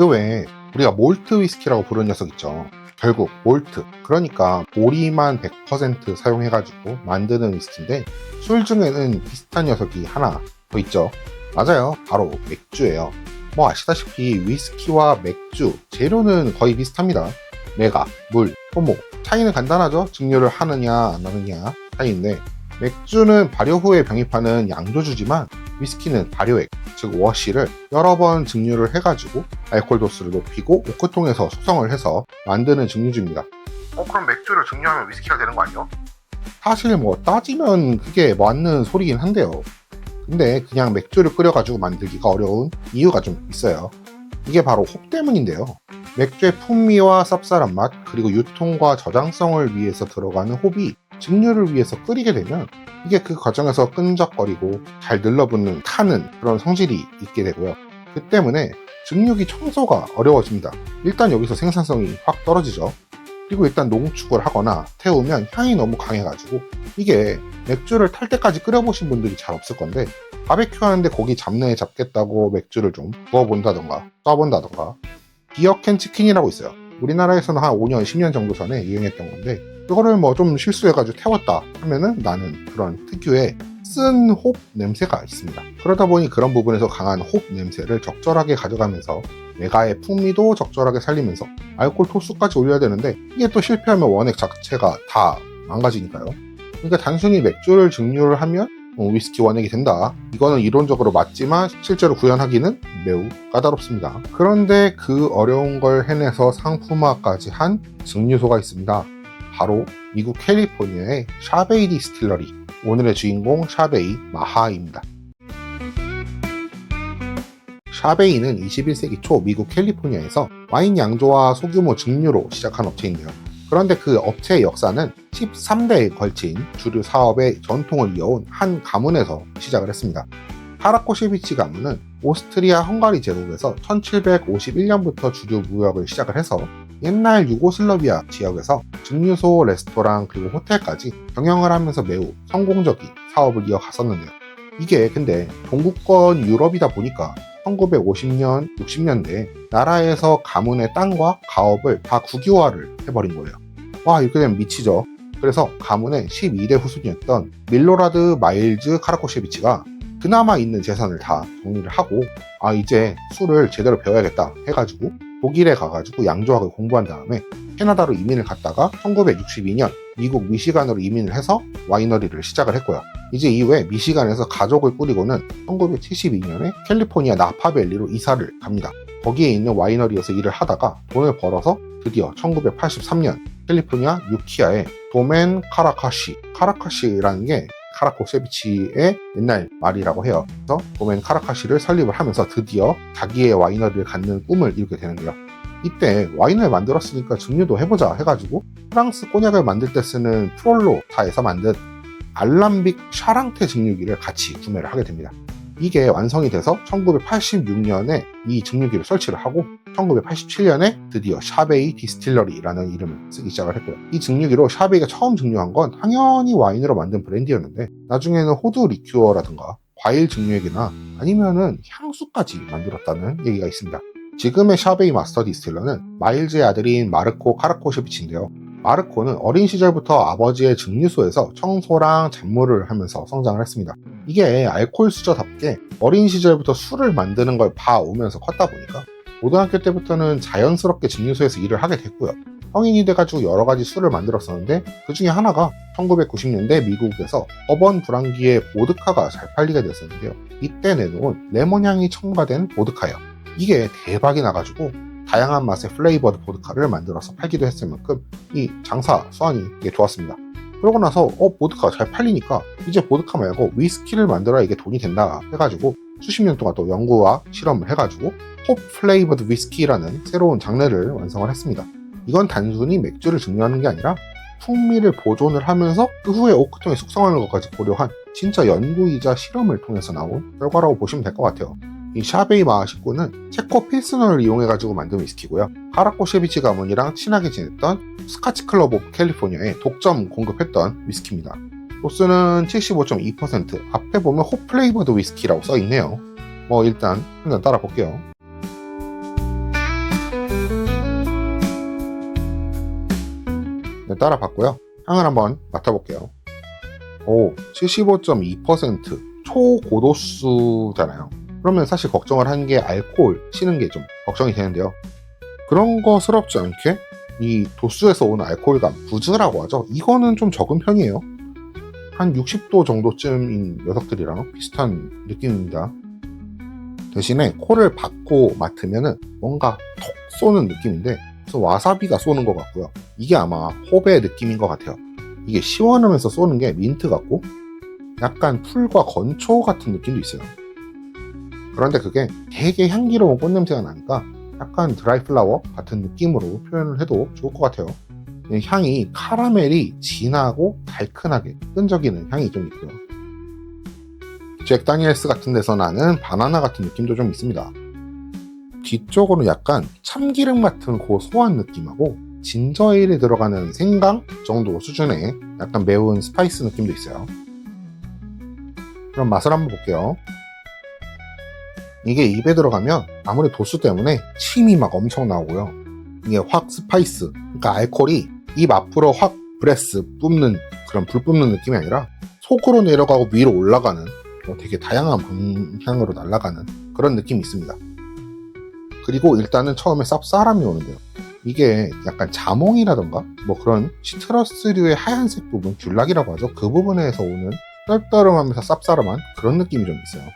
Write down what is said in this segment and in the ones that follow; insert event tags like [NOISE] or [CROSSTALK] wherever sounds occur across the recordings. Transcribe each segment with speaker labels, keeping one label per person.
Speaker 1: 그 외에 우리가 몰트 위스키라고 부르는 녀석 있죠. 결국 몰트 그러니까 보리만 100% 사용해가지고 만드는 위스키인데 술 중에는 비슷한 녀석이 하나 더 있죠. 맞아요. 바로 맥주예요. 뭐 아시다시피 위스키와 맥주 재료는 거의 비슷합니다. 메가, 물, 효모 차이는 간단하죠. 증류를 하느냐 안 하느냐 차이인데 맥주는 발효 후에 병입하는 양조주지만 위스키는 발효액, 즉 워시를 여러 번 증류를 해가지고 알코올 도수를 높이고 오크통에서 숙성을 해서 만드는 증류주입니다. 어 그럼 맥주를 증류하면 위스키가 되는 거 아니에요? 사실 뭐 따지면 그게 맞는 소리긴 한데요. 근데 그냥 맥주를 끓여가지고 만들기가 어려운 이유가 좀 있어요. 이게 바로 홉 때문인데요. 맥주의 풍미와 쌉쌀한 맛, 그리고 유통과 저장성을 위해서 들어가는 홉이 증류를 위해서 끓이게 되면 이게 그 과정에서 끈적거리고 잘 늘러붙는 타는 그런 성질이 있게 되고요. 그 때문에 증류기 청소가 어려워집니다. 일단 여기서 생산성이 확 떨어지죠. 그리고 일단 농축을 하거나 태우면 향이 너무 강해가지고 이게 맥주를 탈 때까지 끓여보신 분들이 잘 없을 건데 바베큐 하는데 고기 잡내 잡겠다고 맥주를 좀 구워본다던가 쏴본다던가 비어캔 치킨이라고 있어요. 우리나라에서는 한 5년, 10년 정도 전에 유행했던 건데 그거를 뭐 좀 실수해가지고 태웠다 하면은 나는 그런 특유의 쓴 홉 냄새가 있습니다. 그러다 보니 그런 부분에서 강한 홉 냄새를 적절하게 가져가면서 메가의 풍미도 적절하게 살리면서 알코올 도수까지 올려야 되는데 이게 또 실패하면 원액 자체가 다 망가지니까요. 그러니까 단순히 맥주를 증류를 하면 어, 위스키 원액이 된다. 이거는 이론적으로 맞지만 실제로 구현하기는 매우 까다롭습니다. 그런데 그 어려운 걸 해내서 상품화까지 한 증류소가 있습니다. 바로 미국 캘리포니아의 샤베이 디스틸러리. 오늘의 주인공 샤베이 마하입니다. 샤베이는 21세기 초 미국 캘리포니아에서 와인 양조와 소규모 증류로 시작한 업체인데요. 그런데 그 업체의 역사는 13대에 걸친 주류 사업의 전통을 이어온 한 가문에서 시작을 했습니다. 하라코셰비치 가문은 오스트리아 헝가리 제국에서 1751년부터 주류 무역을 시작을 해서 옛날 유고슬라비아 지역에서 증류소, 레스토랑 그리고 호텔까지 경영을 하면서 매우 성공적인 사업을 이어갔었는데요. 이게 근데 동구권 유럽이다 보니까 1950년, 60년대 나라에서 가문의 땅과 가업을 다 국유화를 해버린 거예요. 와 이렇게 되면 미치죠. 그래서 가문의 12대 후손이었던 밀로라드 마일즈 카라코셰비치가 그나마 있는 재산을 다 정리를 하고 아 이제 술을 제대로 배워야겠다 해가지고 독일에 가가지고 양조학을 공부한 다음에 캐나다로 이민을 갔다가 1962년 미국 미시간으로 이민을 해서 와이너리를 시작을 했고요. 이제 이후에 미시간에서 가족을 꾸리고는 1972년에 캘리포니아 나파밸리로 이사를 갑니다. 거기에 있는 와이너리에서 일을 하다가 돈을 벌어서 드디어 1983년 캘리포니아 유키아의 도멘 카라카시 카라카시라는 게 카라코 세비치의 옛날 말이라고 해요. 그래서 도멘 카라카시를 설립을 하면서 드디어 자기의 와이너리를 갖는 꿈을 이루게 되는데요. 이때 와인을 만들었으니까 증류도 해보자 해가지고 프랑스 꼬냑을 만들 때 쓰는 프롤로타에서 만든 알람빅 샤랑테 증류기를 같이 구매를 하게 됩니다. 이게 완성이 돼서 1986년에 이 증류기를 설치를 하고 1987년에 드디어 샤베이 디스틸러리라는 이름을 쓰기 시작을 했고요. 이 증류기로 샤베이가 처음 증류한 건 당연히 와인으로 만든 브랜디였는데 나중에는 호두 리큐어라든가 과일 증류액이나 아니면은 향수까지 만들었다는 얘기가 있습니다. 지금의 샤베이 마스터 디스틸러는 마일즈의 아들인 마르코 카라코셰비치인데요. 마르코는 어린 시절부터 아버지의 증류소에서 청소랑 잡무를 하면서 성장을 했습니다. 이게 알코올 수저답게 어린 시절부터 술을 만드는 걸 봐오면서 컸다 보니까 고등학교 때부터는 자연스럽게 증류소에서 일을 하게 됐고요. 성인이 돼가지고 여러 가지 술을 만들었었는데 그 중에 하나가 1990년대 미국에서 버번 브랑기의 보드카가 잘 팔리게 됐었는데요. 이때 내놓은 레몬 향이 첨가된 보드카예요. 이게 대박이 나가지고 다양한 맛의 플레이버드 보드카를 만들어서 팔기도 했을 만큼 이 장사 수완이 좋았습니다. 그러고 나서 어 보드카 잘 팔리니까 이제 보드카 말고 위스키를 만들어야 이게 돈이 된다 해가지고 수십 년 동안 또 연구와 실험을 해가지고 홉 플레이버드 위스키라는 새로운 장르를 완성을 했습니다. 이건 단순히 맥주를 증류하는 게 아니라 풍미를 보존을 하면서 그 후에 오크통에 숙성하는 것까지 고려한 진짜 연구이자 실험을 통해서 나온 결과라고 보시면 될 것 같아요. 이 샤베이 마하시코는 체코 필스너를 이용해가지고 만든 위스키고요. 하라코 쉐비치 가문이랑 친하게 지냈던 스카치 클럽 오브 캘리포니아에 독점 공급했던 위스키입니다. 도수는 75.2%, 앞에 보면 호 플레이버드 위스키라고 써있네요. 뭐 일단 한잔 따라 볼게요. 네, 따라 봤고요. 향을 한번 맡아볼게요. 오, 75.2% 초고도수잖아요. 그러면 사실 걱정을 하는 게 알코올 치는 게 좀 걱정이 되는데요. 그런 거스럽지 않게 이 도수에서 오는 알코올감, 부즈라고 하죠. 이거는 좀 적은 편이에요. 한 60도 정도쯤인 녀석들이랑 비슷한 느낌입니다. 대신에 코를 박고 맡으면은 뭔가 톡 쏘는 느낌인데 그래서 와사비가 쏘는 것 같고요. 이게 아마 호배 느낌인 것 같아요. 이게 시원하면서 쏘는 게 민트 같고 약간 풀과 건초 같은 느낌도 있어요. 그런데 그게 되게 향기로운 꽃냄새가 나니까 약간 드라이 플라워 같은 느낌으로 표현을 해도 좋을 것 같아요. 이 향이 카라멜이 진하고 달큰하게 끈적이는 향이 좀 있고요. 잭 다니엘스 같은 데서 나는 바나나 같은 느낌도 좀 있습니다. 뒤쪽으로는 약간 참기름 같은 고소한 느낌하고 진저에일에 들어가는 생강 정도 수준의 약간 매운 스파이스 느낌도 있어요. 그럼 맛을 한번 볼게요. 이게 입에 들어가면 아무리 도수 때문에 침이 막 엄청 나오고요. 이게 확 스파이스, 그러니까 알코올이 입 앞으로 확 브레스 뿜는 그런 불 뿜는 느낌이 아니라 속으로 내려가고 위로 올라가는 뭐 되게 다양한 방향으로 날아가는 그런 느낌이 있습니다. 그리고 일단은 처음에 쌉싸람이 오는데요. 이게 약간 자몽이라던가 뭐 그런 시트러스류의 하얀색 부분, 귤락이라고 하죠. 그 부분에서 오는 떨떠름하면서 쌉싸름한 그런 느낌이 좀 있어요.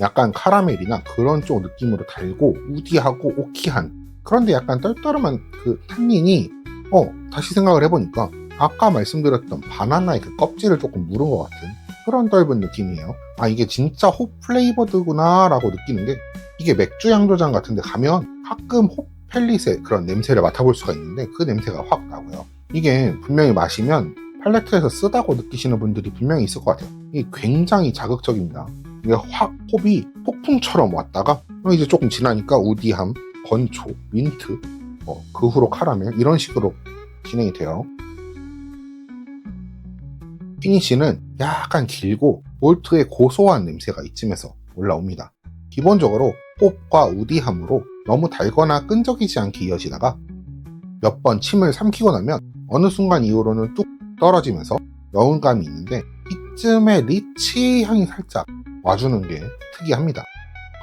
Speaker 1: 약간 카라멜이나 그런 쪽 느낌으로 달고 우디하고 오키한 그런데 약간 떨떠름한 그 탄닌이 어 다시 생각을 해보니까 아까 말씀드렸던 바나나의 그 껍질을 조금 물은 것 같은 그런 떫은 느낌이에요. 아 이게 진짜 홉 플레이버드구나 라고 느끼는 게 이게 맥주 양조장 같은 데 가면 가끔 홉 펠릿의 그런 냄새를 맡아볼 수가 있는데 그 냄새가 확 나고요. 이게 분명히 마시면 팔레트에서 쓰다고 느끼시는 분들이 분명히 있을 것 같아요. 이게 굉장히 자극적입니다. 이게 확 홉이 폭풍처럼 왔다가 어, 이제 조금 지나니까 우디함, 건초, 민트, 어, 그 후로 카라멜 이런 식으로 진행이 돼요. 피니쉬는 약간 길고 몰트의 고소한 냄새가 이쯤에서 올라옵니다. 기본적으로 홉과 우디함으로 너무 달거나 끈적이지 않게 이어지다가 몇 번 침을 삼키고 나면 어느 순간 이후로는 뚝 떨어지면서 여운감이 있는데 이쯤에 리치 향이 살짝 와주는 게 특이합니다.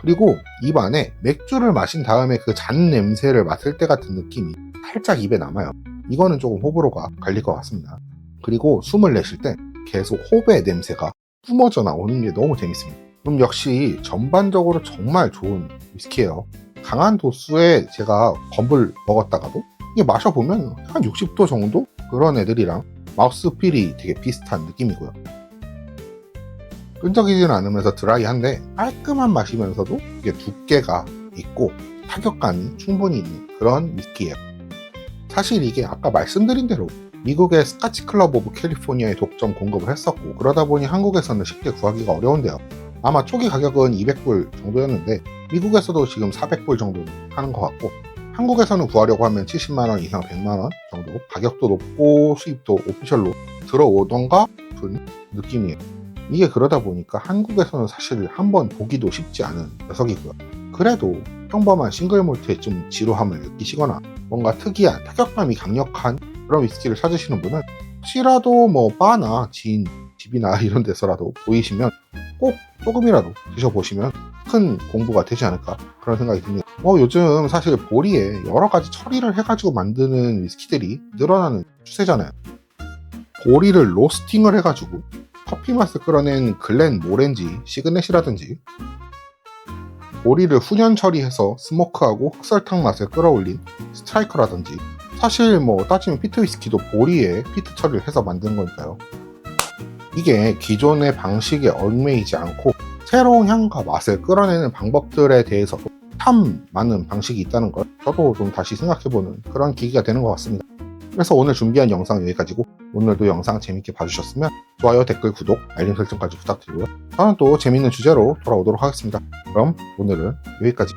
Speaker 1: 그리고 입 안에 맥주를 마신 다음에 그 잔 냄새를 맡을 때 같은 느낌이 살짝 입에 남아요. 이거는 조금 호불호가 갈릴 것 같습니다. 그리고 숨을 내쉴 때 계속 호배 냄새가 뿜어져 나오는 게 너무 재밌습니다. 그럼 역시 전반적으로 정말 좋은 위스키예요. 강한 도수에 제가 검을 먹었다가도 이게 마셔보면 한 60도 정도 그런 애들이랑 마우스필이 되게 비슷한 느낌이고요. 끈적이지는 않으면서 드라이한데 깔끔한 맛이면서도 이게 두께가 있고 타격감이 충분히 있는 그런 위스키예요. 사실 이게 아까 말씀드린 대로 미국의 스카치 클럽 오브 캘리포니아에 독점 공급을 했었고 그러다 보니 한국에서는 쉽게 구하기가 어려운데요. 아마 초기 가격은 200불 정도였는데 미국에서도 지금 400불 정도 하는 것 같고 한국에서는 구하려고 하면 70만원 이상 100만원 정도 가격도 높고 수입도 오피셜로 들어오던가 싶은 느낌이에요. 이게 그러다 보니까 한국에서는 사실 한 번 보기도 쉽지 않은 녀석이고요. 그래도 평범한 싱글 몰트의 좀 지루함을 느끼시거나 뭔가 특이한 타격감이 강력한 그런 위스키를 찾으시는 분은 혹시라도 뭐 바나 지인 집이나 [LAUGHS] 이런 데서라도 보이시면 꼭 조금이라도 드셔보시면 큰 공부가 되지 않을까 그런 생각이 듭니다. 뭐 요즘 사실 보리에 여러 가지 처리를 해가지고 만드는 위스키들이 늘어나는 추세잖아요. 보리를 로스팅을 해가지고 커피 맛을 끌어낸 글렌 모렌지 시그넷이라든지 보리를 훈연 처리해서 스모크하고 흑설탕 맛을 끌어올린 스트라이커라든지 사실 뭐 따지면 피트 위스키도 보리에 피트 처리를 해서 만든 거니까요. 이게 기존의 방식에 얽매이지 않고 새로운 향과 맛을 끌어내는 방법들에 대해서도 참 많은 방식이 있다는 걸 저도 좀 다시 생각해보는 그런 계기가 되는 것 같습니다. 그래서 오늘 준비한 영상 여기까지고 오늘도 영상 재밌게 봐주셨으면 좋아요, 댓글, 구독, 알림 설정까지 부탁드리고요. 저는 또 재밌는 주제로 돌아오도록 하겠습니다. 그럼 오늘은 여기까지.